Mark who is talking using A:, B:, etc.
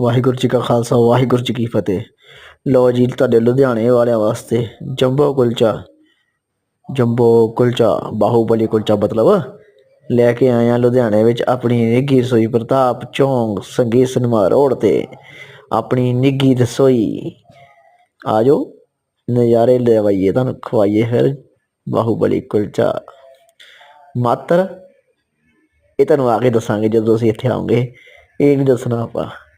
A: ਵਾਹਿਗੁਰੂ ਜੀ ਕਾ ਖਾਲਸਾ, ਵਾਹਿਗੁਰੂ ਜੀ ਕੀ ਫਤਿਹ। ਲੋ ਜੀ, ਤੁਹਾਡੇ ਲੁਧਿਆਣੇ ਵਾਲਿਆਂ ਵਾਸਤੇ ਜੰਬੋ ਕੁਲਚਾ। ਜੰਬੋ ਕੁਲਚਾ, ਬਾਹੂਬਲੀ ਕੁਲਚਾ ਮਤਲਬ। ਲੈ ਕੇ ਆਇਆ ਲੁਧਿਆਣੇ ਵਿੱਚ ਆਪਣੀ ਨਿੱਘੀ ਰਸੋਈ ਪ੍ਰਤਾਪ ਚੌਂਕ ਸੰਗੀਤ ਸਿਨੇਮਾ ਰੋਡ ਤੇ। ਆਪਣੀ ਨਿੱਘੀ ਰਸੋਈ। ਆ ਜਾਓ ਨਜ਼ਾਰੇ ਲਵਾਈਏ ਤੁਹਾਨੂੰ ਖਵਾਈਏ ਫਿਰ ਬਾਹੂਬਲੀ ਕੁਲਚਾ। ਮਾਤਰ, ਇਹ ਤੁਹਾਨੂੰ ਆ ਕੇ ਦੱਸਾਂਗੇ ਜਦੋਂ ਅਸੀਂ ਇੱਥੇ ਆਉਂਗੇ ਇਹ ਨਹੀਂ ਦੱਸਣਾ ਆਪਾਂ।